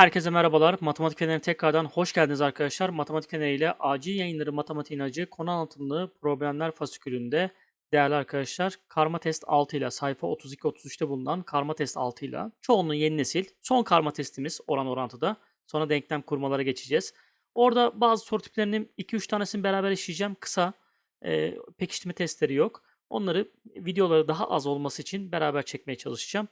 Herkese merhabalar. Matematik Feneri'ne tekrardan hoş geldiniz arkadaşlar. Matematik Feneri ile acil yayınları matematiğin acı konu anlatımlı problemler fasikülünde değerli arkadaşlar karma test 6 ile sayfa 32-33'te bulunan karma test 6 ile çoğunluğu yeni nesil son karma testimiz oran orantıda. Sonra denklem kurmalara geçeceğiz. Orada bazı soru tiplerinin 2-3 tanesini beraber işleyeceğim. Kısa e, pekiştirme testleri yok. Onları videoları daha az olması için beraber çekmeye çalışacağım.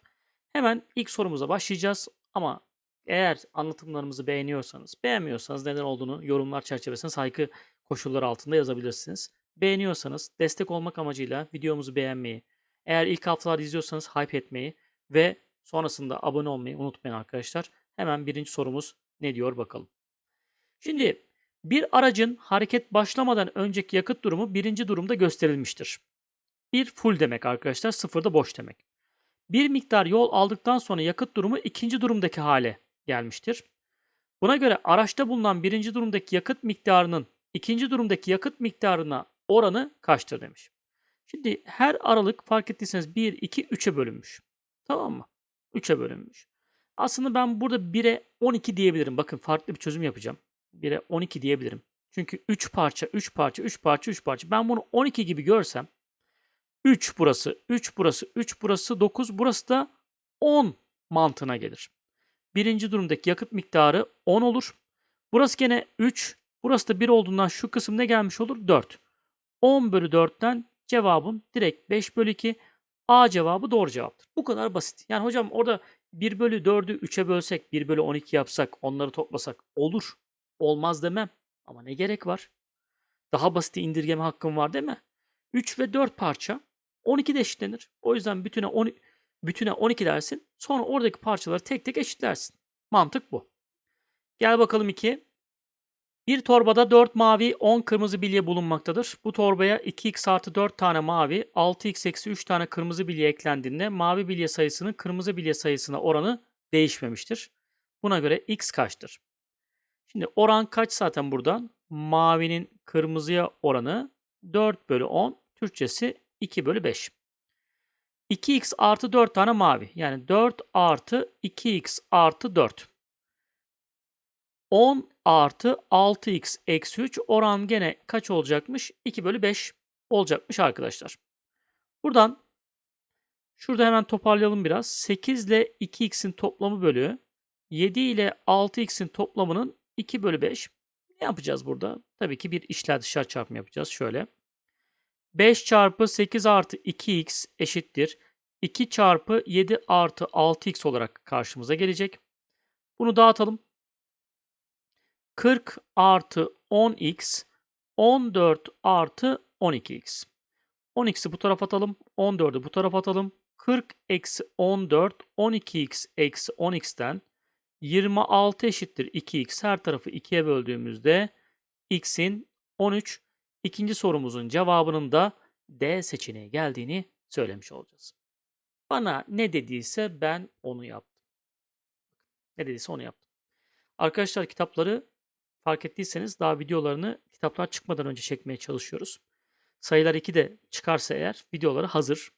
Hemen ilk sorumuza başlayacağız. Ama eğer anlatımlarımızı beğeniyorsanız, beğenmiyorsanız neden olduğunu yorumlar çerçevesinde saygı koşulları altında yazabilirsiniz. Beğeniyorsanız destek olmak amacıyla videomuzu beğenmeyi, eğer ilk haftalar izliyorsanız hype etmeyi ve sonrasında abone olmayı unutmayın arkadaşlar. Hemen birinci sorumuz ne diyor bakalım. Şimdi bir aracın hareket başlamadan önceki yakıt durumu birinci durumda gösterilmiştir. Bir full demek arkadaşlar, sıfırda boş demek. Bir miktar yol aldıktan sonra yakıt durumu ikinci durumdaki hale gelmiştir. Buna göre araçta bulunan birinci durumdaki yakıt miktarının ikinci durumdaki yakıt miktarına oranı kaçtır demiş. Şimdi her aralık fark ettiyseniz 1, 2, 3'e bölünmüş. Tamam mı? 3'e bölünmüş. Aslında ben burada 1'e 12 diyebilirim. Bakın farklı bir çözüm yapacağım. 1'e 12 diyebilirim. Çünkü 3 parça, 3 parça, 3 parça, 3 parça. Ben bunu 12 gibi görsem 3 burası, 3 burası, 3 burası 9, burası da 10 mantığına gelir. Birinci durumdaki yakıt miktarı 10 olur. Burası gene 3. Burası da 1 olduğundan şu kısım ne gelmiş olur? 4. 10 bölü 4'ten cevabım direkt 5 bölü 2. A cevabı doğru cevaptır. Bu kadar basit. Yani hocam orada 1 bölü 4'ü 3'e bölsek, 1 bölü 12 yapsak, onları toplasak olur. Olmaz demem. Ama ne gerek var? Daha basit indirgeme hakkım var değil mi? 3 ve 4 parça 12 de eşitlenir. O yüzden bütüne 10, bütüne 12 dersin. Sonra oradaki parçaları tek tek eşitlersin. Mantık bu. Gel bakalım 2. Bir torbada 4 mavi 10 kırmızı bilye bulunmaktadır. Bu torbaya 2x artı 4 tane mavi 6x eksi 3 tane kırmızı bilye eklendiğinde mavi bilye sayısının kırmızı bilye sayısına oranı değişmemiştir. Buna göre x kaçtır? Şimdi oran kaç zaten buradan? Mavinin kırmızıya oranı 4 bölü 10. Türkçesi 2 bölü 5. 2x artı 4 tane mavi. Yani 4 artı 2x artı 4. 10 artı 6x eksi 3 oran gene kaç olacakmış? 2 bölü 5 olacakmış arkadaşlar. Buradan şurada hemen toparlayalım biraz. 8 ile 2x'in toplamı bölü 7 ile 6x'in toplamının 2 bölü 5. Ne yapacağız burada? Tabii ki bir işler dışarı çarpımı yapacağız. Şöyle. 5 çarpı 8 artı 2x eşittir. 2 çarpı 7 artı 6x olarak karşımıza gelecek. Bunu dağıtalım. 40 artı 10x 14 artı 12x. 10x'i bu tarafa atalım. 14'ü bu tarafa atalım. 40 eksi 14 12x eksi 10x'ten 26 eşittir 2x. Her tarafı 2'ye böldüğümüzde x'in 13 İkinci sorumuzun cevabının da D seçeneği geldiğini söylemiş olacağız. Bana ne dediyse ben onu yaptım. Ne dediyse onu yaptım. Arkadaşlar kitapları fark ettiyseniz daha videolarını kitaplar çıkmadan önce çekmeye çalışıyoruz. Sayılar 2 de çıkarsa eğer videoları hazır.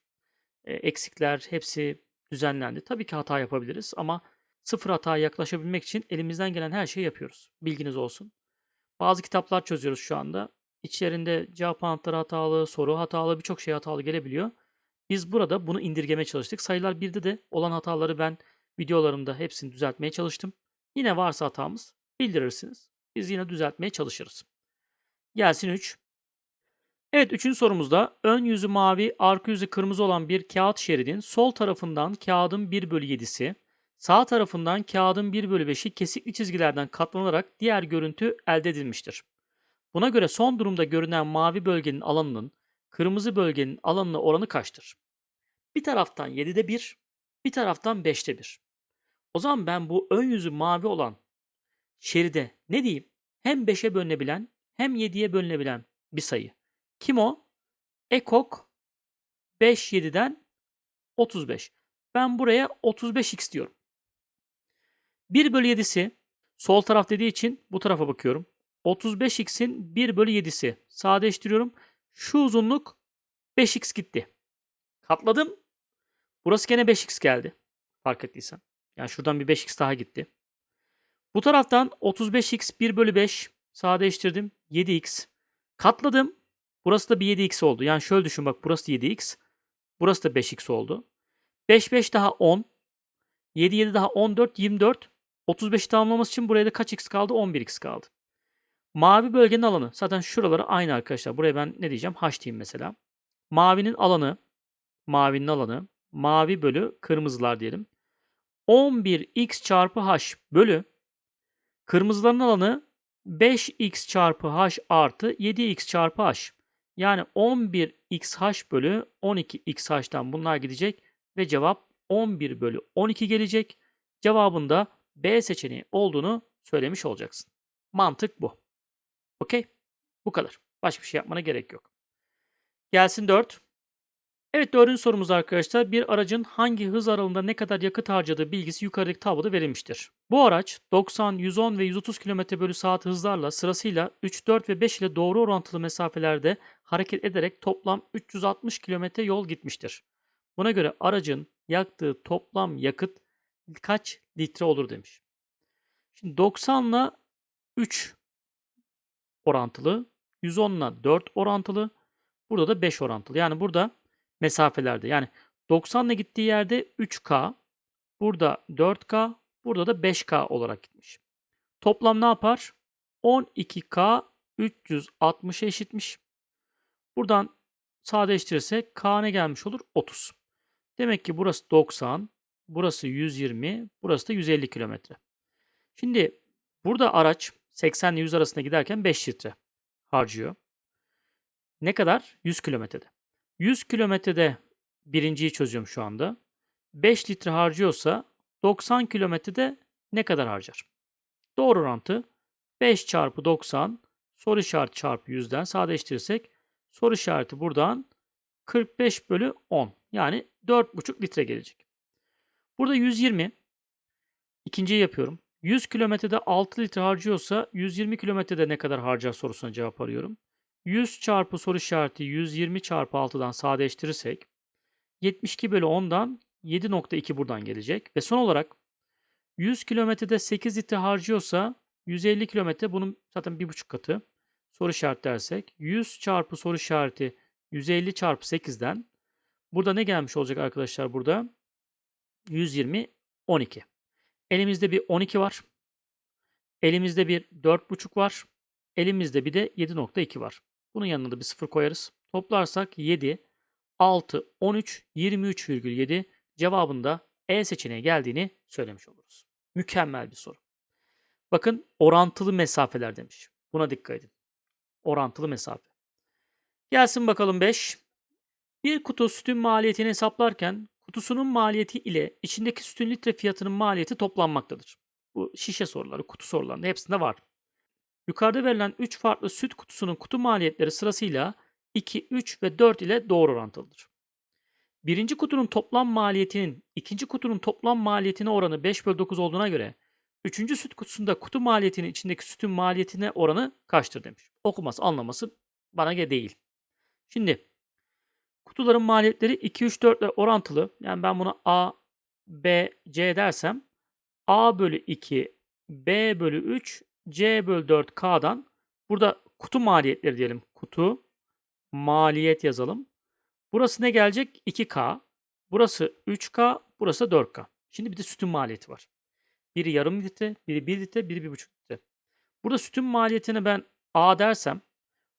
E, eksikler hepsi düzenlendi. Tabii ki hata yapabiliriz ama sıfır hataya yaklaşabilmek için elimizden gelen her şeyi yapıyoruz. Bilginiz olsun. Bazı kitaplar çözüyoruz şu anda. İçlerinde cevap anahtarı hatalı, soru hatalı, birçok şey hatalı gelebiliyor. Biz burada bunu indirgemeye çalıştık. Sayılar 1'de de olan hataları ben videolarımda hepsini düzeltmeye çalıştım. Yine varsa hatamız bildirirsiniz. Biz yine düzeltmeye çalışırız. Gelsin 3. Evet 3. sorumuzda ön yüzü mavi, arka yüzü kırmızı olan bir kağıt şeridin sol tarafından kağıdın 1 bölü 7'si, sağ tarafından kağıdın 1 bölü 5'i kesikli çizgilerden katlanarak diğer görüntü elde edilmiştir. Buna göre son durumda görünen mavi bölgenin alanının kırmızı bölgenin alanına oranı kaçtır? Bir taraftan 7'de 1, bir taraftan 5'te 1. O zaman ben bu ön yüzü mavi olan şeride ne diyeyim? Hem 5'e bölünebilen hem 7'ye bölünebilen bir sayı. Kim o? Ekok 5 7'den 35. Ben buraya 35x diyorum. 1 bölü 7'si sol taraf dediği için bu tarafa bakıyorum. 35x'in 1 bölü 7'si. Sadeleştiriyorum. Şu uzunluk 5x gitti. Katladım. Burası gene 5x geldi. Fark ettiysen. Yani şuradan bir 5x daha gitti. Bu taraftan 35x 1 bölü 5 sadeleştirdim. 7x. Katladım. Burası da bir 7x oldu. Yani şöyle düşün bak burası 7x. Burası da 5x oldu. 5 5 daha 10. 7 7 daha 14 24. 35'i tamamlaması için buraya da kaç x kaldı? 11x kaldı. Mavi bölgenin alanı. Zaten şuraları aynı arkadaşlar. Buraya ben ne diyeceğim? H diyeyim mesela. Mavinin alanı. Mavinin alanı. Mavi bölü kırmızılar diyelim. 11x çarpı h bölü kırmızıların alanı 5x çarpı h artı 7x çarpı h. Yani 11xh bölü 12xh'tan bunlar gidecek ve cevap 11 bölü 12 gelecek. Cevabında B seçeneği olduğunu söylemiş olacaksın. Mantık bu. Okey? Bu kadar. Başka bir şey yapmana gerek yok. Gelsin 4. Evet dördüncü sorumuz arkadaşlar. Bir aracın hangi hız aralığında ne kadar yakıt harcadığı bilgisi yukarıdaki tabloda verilmiştir. Bu araç 90, 110 ve 130 km bölü saat hızlarla sırasıyla 3, 4 ve 5 ile doğru orantılı mesafelerde hareket ederek toplam 360 km yol gitmiştir. Buna göre aracın yaktığı toplam yakıt kaç litre olur demiş. Şimdi 90 ile 3 orantılı, 110 ile 4 orantılı, burada da 5 orantılı. Yani burada mesafelerde yani 90 ile gittiği yerde 3K, burada 4K, burada da 5K olarak gitmiş. Toplam ne yapar? 12K 360 eşitmiş. Buradan sadeleştirirsek K ne gelmiş olur? 30. Demek ki burası 90, burası 120, burası da 150 kilometre. Şimdi burada araç 80 ile 100 arasında giderken 5 litre harcıyor. Ne kadar? 100 kilometrede. 100 kilometrede birinciyi çözüyorum şu anda. 5 litre harcıyorsa 90 kilometrede ne kadar harcar? Doğru orantı 5 çarpı 90 soru işareti çarpı 100'den sadeleştirirsek soru işareti buradan 45 bölü 10 yani 4,5 litre gelecek. Burada 120 ikinciyi yapıyorum. 100 kilometrede 6 litre harcıyorsa 120 kilometrede ne kadar harcar sorusuna cevap arıyorum. 100 çarpı soru işareti 120 çarpı 6'dan sadeleştirirsek 72 bölü 10'dan 7.2 buradan gelecek. Ve son olarak 100 kilometrede 8 litre harcıyorsa 150 kilometre bunun zaten 1,5 katı. Soru işareti dersek 100 çarpı soru işareti 150 çarpı 8'den burada ne gelmiş olacak arkadaşlar burada? 120 12. Elimizde bir 12 var. Elimizde bir 4,5 var. Elimizde bir de 7.2 var. Bunun yanına da bir sıfır koyarız. Toplarsak 7, 6, 13, 23,7 cevabında E seçeneği geldiğini söylemiş oluruz. Mükemmel bir soru. Bakın orantılı mesafeler demiş. Buna dikkat edin. Orantılı mesafe. Gelsin bakalım 5. Bir kutu sütün maliyetini hesaplarken kutusunun maliyeti ile içindeki sütün litre fiyatının maliyeti toplanmaktadır. Bu şişe soruları, kutu sorularında hepsinde var. Yukarıda verilen 3 farklı süt kutusunun kutu maliyetleri sırasıyla 2, 3 ve 4 ile doğru orantılıdır. Birinci kutunun toplam maliyetinin ikinci kutunun toplam maliyetine oranı 5 bölü 9 olduğuna göre üçüncü süt kutusunda kutu maliyetinin içindeki sütün maliyetine oranı kaçtır demiş. Okuması anlaması bana göre değil. Şimdi kutuların maliyetleri 2, 3, 4 ile orantılı. Yani ben buna A, B, C dersem A bölü 2, B bölü 3, C bölü 4 K'dan burada kutu maliyetleri diyelim. Kutu maliyet yazalım. Burası ne gelecek? 2K. Burası 3K. Burası 4K. Şimdi bir de sütün maliyeti var. Biri yarım litre, biri 1 litre, biri 1,5 litre. Burada sütün maliyetine ben A dersem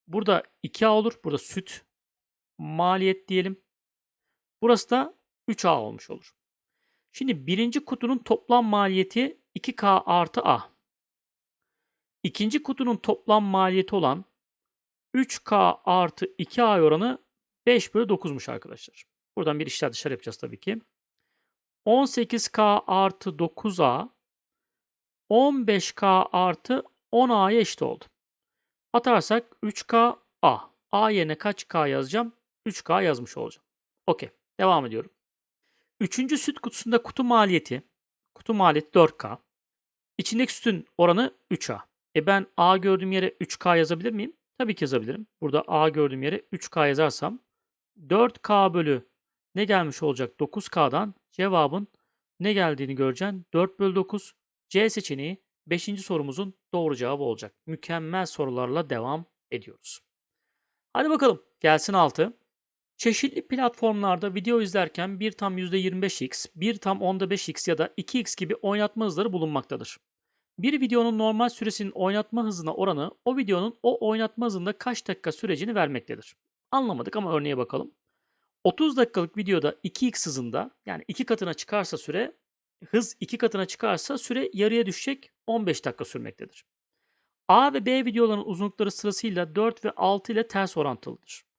burada 2A olur. Burada süt maliyet diyelim. Burası da 3A olmuş olur. Şimdi birinci kutunun toplam maliyeti 2K artı A. İkinci kutunun toplam maliyeti olan 3K artı 2A oranı 5 bölü 9'muş arkadaşlar. Buradan bir işler dışarı yapacağız tabii ki. 18K artı 9A 15K artı 10A'ya eşit oldu. Atarsak 3K A. A yerine kaç K yazacağım? 3K yazmış olacağım. Okey. Devam ediyorum. Üçüncü süt kutusunda kutu maliyeti kutu maliyeti 4K. İçindeki sütün oranı 3A. E ben A gördüğüm yere 3K yazabilir miyim? Tabii ki yazabilirim. Burada A gördüğüm yere 3K yazarsam 4K bölü ne gelmiş olacak 9K'dan cevabın ne geldiğini göreceksin. 4 bölü 9 C seçeneği 5. sorumuzun doğru cevabı olacak. Mükemmel sorularla devam ediyoruz. Hadi bakalım gelsin 6. Çeşitli platformlarda video izlerken 1 tam %25x, 1 tam onda 5x ya da 2x gibi oynatma hızları bulunmaktadır. Bir videonun normal süresinin oynatma hızına oranı o videonun o oynatma hızında kaç dakika sürecini vermektedir. Anlamadık ama örneğe bakalım. 30 dakikalık videoda 2x hızında yani 2 katına çıkarsa süre, hız 2 katına çıkarsa süre yarıya düşecek 15 dakika sürmektedir. A ve B videoların uzunlukları sırasıyla 4 ve 6 ile ters orantılıdır.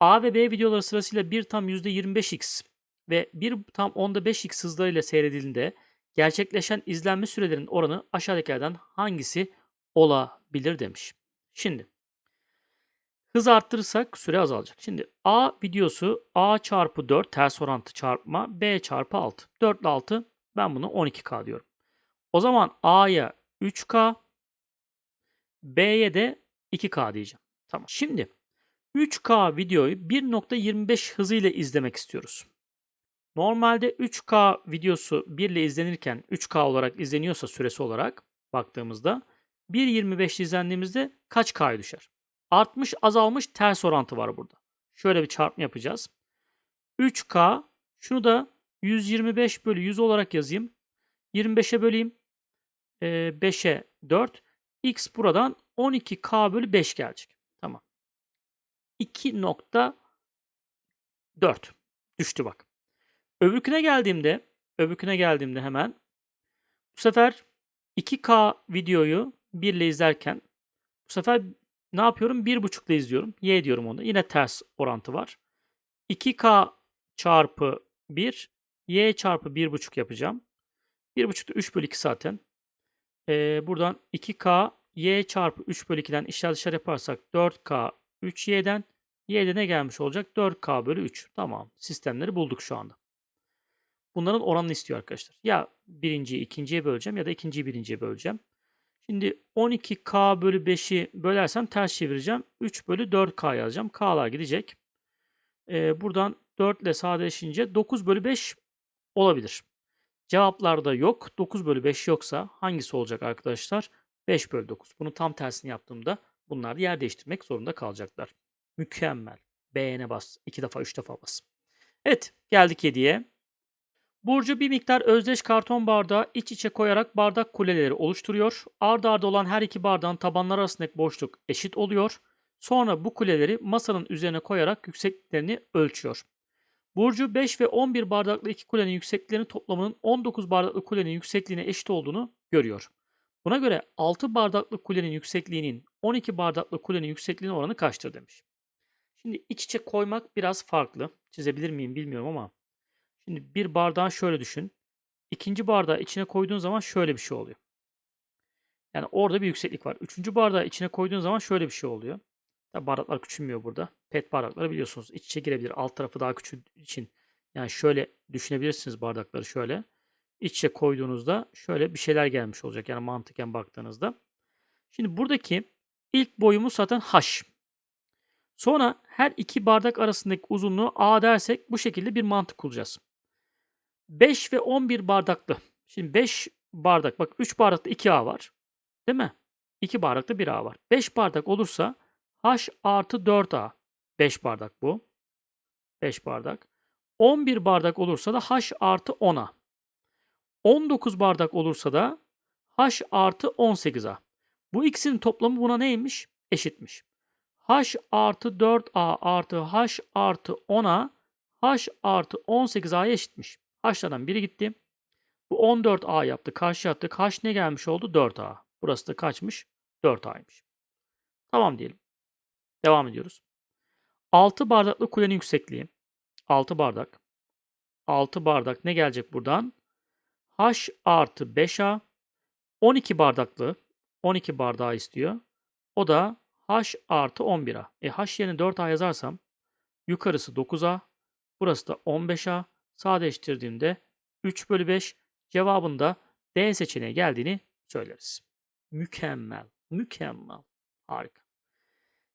A ve B videoları sırasıyla 1 tam %25x ve 1 tam onda 5x hızlarıyla seyredildiğinde gerçekleşen izlenme sürelerinin oranı aşağıdakilerden hangisi olabilir demiş. Şimdi hız arttırırsak süre azalacak. Şimdi A videosu A çarpı 4 ters orantı çarpma B çarpı 6. 4 ile 6 ben bunu 12K diyorum. O zaman A'ya 3K B'ye de 2K diyeceğim. Tamam. Şimdi 3K videoyu 1.25 hızıyla izlemek istiyoruz. Normalde 3K videosu 1 ile izlenirken 3K olarak izleniyorsa süresi olarak baktığımızda 1.25 izlendiğimizde kaç K'ya düşer? Artmış azalmış ters orantı var burada. Şöyle bir çarpma yapacağız. 3K şunu da 125 bölü 100 olarak yazayım. 25'e böleyim. Ee, 5'e 4. X buradan 12K bölü 5 gelecek. Tamam. 2.4 düştü bak. Öbürküne geldiğimde, öbürküne geldiğimde hemen bu sefer 2K videoyu 1 ile izlerken bu sefer ne yapıyorum? 1.5 ile izliyorum. Y diyorum onu. Yine ters orantı var. 2K çarpı 1 Y çarpı 1.5 yapacağım. 1.5 da 3 bölü 2 zaten. Ee, buradan 2K Y çarpı 3 bölü 2'den işler dışarı yaparsak 4K 3Y'den Y'de ne gelmiş olacak? 4K bölü 3. Tamam. Sistemleri bulduk şu anda. Bunların oranını istiyor arkadaşlar. Ya birinciyi ikinciye böleceğim ya da ikinciyi birinciye böleceğim. Şimdi 12K bölü 5'i bölersem ters çevireceğim. 3 bölü 4K yazacağım. K'lar gidecek. Ee, buradan 4 ile sadeleşince 9 bölü 5 olabilir. Cevaplarda yok. 9 bölü 5 yoksa hangisi olacak arkadaşlar? 5 bölü 9. Bunu tam tersini yaptığımda bunlar yer değiştirmek zorunda kalacaklar. Mükemmel. Beğene bas. 2 defa 3 defa bas. Evet geldik 7'ye. Burcu bir miktar özdeş karton bardağı iç içe koyarak bardak kuleleri oluşturuyor. Arda arda olan her iki bardağın tabanları arasındaki boşluk eşit oluyor. Sonra bu kuleleri masanın üzerine koyarak yüksekliklerini ölçüyor. Burcu 5 ve 11 bardaklı iki kulenin yüksekliklerinin toplamının 19 bardaklı kulenin yüksekliğine eşit olduğunu görüyor. Buna göre 6 bardaklı kulenin yüksekliğinin 12 bardaklı kulenin yüksekliğinin oranı kaçtır demiş. Şimdi iç içe koymak biraz farklı. Çizebilir miyim bilmiyorum ama. Şimdi bir bardağı şöyle düşün. İkinci bardağı içine koyduğun zaman şöyle bir şey oluyor. Yani orada bir yükseklik var. Üçüncü bardağı içine koyduğun zaman şöyle bir şey oluyor. Tabi bardaklar küçülmüyor burada. Pet bardakları biliyorsunuz iç içe girebilir. Alt tarafı daha küçük için. Yani şöyle düşünebilirsiniz bardakları şöyle. İç içe koyduğunuzda şöyle bir şeyler gelmiş olacak. Yani mantıken baktığınızda. Şimdi buradaki ilk boyumuz zaten h. Sonra her iki bardak arasındaki uzunluğu a dersek bu şekilde bir mantık kuracağız. 5 ve 11 bardaklı. Şimdi 5 bardak bak 3 bardakta 2A var. Değil mi? 2 bardakta 1A var. 5 bardak olursa H artı 4A. 5 bardak bu. 5 bardak. 11 bardak olursa da H artı 10A. 19 bardak olursa da H artı 18A. Bu ikisinin toplamı buna neymiş? Eşitmiş. H artı 4A artı H artı 10A H artı 18A'ya eşitmiş. H'lardan biri gitti. Bu 14A yaptı. Karşı attık. H ne gelmiş oldu? 4A. Burası da kaçmış? 4A'ymış. Tamam diyelim. Devam ediyoruz. 6 bardaklı kulenin yüksekliği. 6 bardak. 6 bardak ne gelecek buradan? H artı 5A. 12 bardaklı. 12 bardağı istiyor. O da H artı 11A. E H yerine 4A yazarsam yukarısı 9A. Burası da 15A. Sadeleştirdiğimde 3 bölü 5 cevabında D seçeneği geldiğini söyleriz. Mükemmel. Mükemmel. Harika.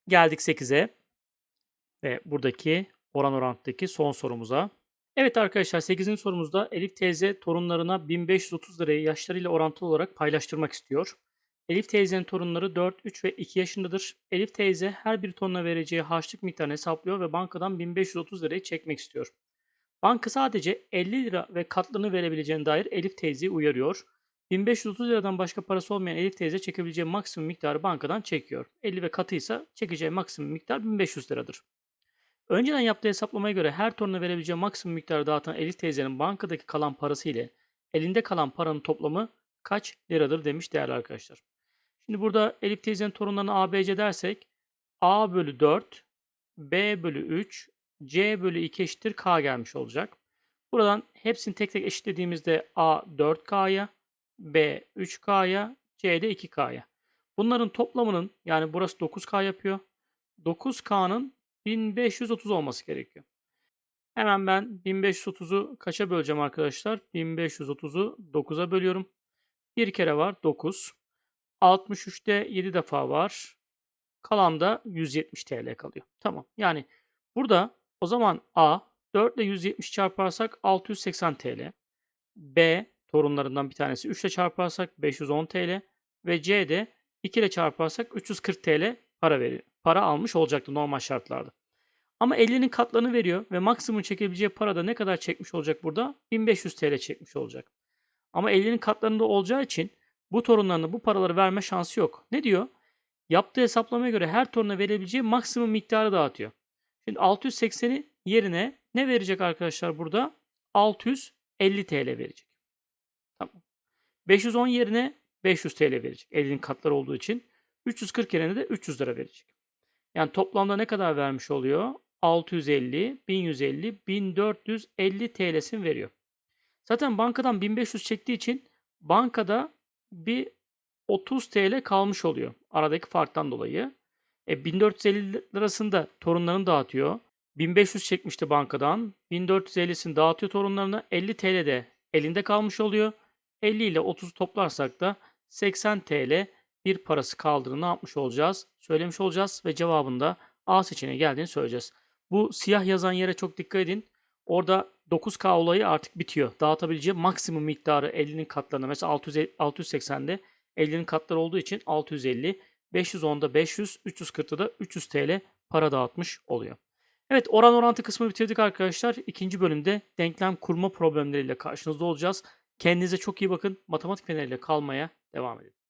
Geldik 8'e ve buradaki oran orantıdaki son sorumuza. Evet arkadaşlar 8. sorumuzda Elif teyze torunlarına 1530 lirayı yaşlarıyla orantılı olarak paylaştırmak istiyor. Elif teyzenin torunları 4, 3 ve 2 yaşındadır. Elif teyze her bir torununa vereceği harçlık miktarını hesaplıyor ve bankadan 1530 lirayı çekmek istiyor. Banka sadece 50 lira ve katlarını verebileceğine dair Elif teyzeyi uyarıyor. 1530 liradan başka parası olmayan Elif teyze çekebileceği maksimum miktarı bankadan çekiyor. 50 ve katıysa çekeceği maksimum miktar 1500 liradır. Önceden yaptığı hesaplamaya göre her toruna verebileceği maksimum miktarı dağıtan Elif teyzenin bankadaki kalan parası ile elinde kalan paranın toplamı kaç liradır demiş değerli arkadaşlar. Şimdi burada Elif teyzenin torunlarına ABC dersek A bölü 4, B bölü 3, C bölü 2 eşittir K gelmiş olacak. Buradan hepsini tek tek eşitlediğimizde A 4K'ya, B 3K'ya, C de 2K'ya. Bunların toplamının yani burası 9K yapıyor. 9K'nın 1530 olması gerekiyor. Hemen ben 1530'u kaça böleceğim arkadaşlar? 1530'u 9'a bölüyorum. Bir kere var 9. 63'te 7 defa var. Kalan da 170 TL kalıyor. Tamam. Yani burada o zaman A 4 ile 170 çarparsak 680 TL. B torunlarından bir tanesi 3 ile çarparsak 510 TL ve C de 2 ile çarparsak 340 TL para veriyor. Para almış olacaktı normal şartlarda. Ama 50'nin katlarını veriyor ve maksimum çekebileceği para da ne kadar çekmiş olacak burada? 1500 TL çekmiş olacak. Ama 50'nin katlarında olacağı için bu torunlarına bu paraları verme şansı yok. Ne diyor? Yaptığı hesaplamaya göre her toruna verebileceği maksimum miktarı dağıtıyor. Şimdi 680'i yerine ne verecek arkadaşlar burada? 650 TL verecek. Tamam. 510 yerine 500 TL verecek. 50'nin katları olduğu için. 340 yerine de 300 lira verecek. Yani toplamda ne kadar vermiş oluyor? 650, 1150, 1450 TL'sini veriyor. Zaten bankadan 1500 çektiği için bankada bir 30 TL kalmış oluyor aradaki farktan dolayı. E, 1450 lirasını da torunlarını dağıtıyor. 1500 çekmişti bankadan. 1450'sini dağıtıyor torunlarına. 50 TL de elinde kalmış oluyor. 50 ile 30'u toplarsak da 80 TL bir parası kaldığını ne yapmış olacağız? Söylemiş olacağız ve cevabında A seçeneği geldiğini söyleyeceğiz. Bu siyah yazan yere çok dikkat edin. Orada 9K olayı artık bitiyor. Dağıtabileceği maksimum miktarı 50'nin katlarına. Mesela 600, 680'de 50'nin katları olduğu için 650, 510'da 500, 340'da da 300 TL para dağıtmış oluyor. Evet oran orantı kısmı bitirdik arkadaşlar. İkinci bölümde denklem kurma problemleriyle karşınızda olacağız. Kendinize çok iyi bakın. Matematik feneriyle kalmaya devam edin.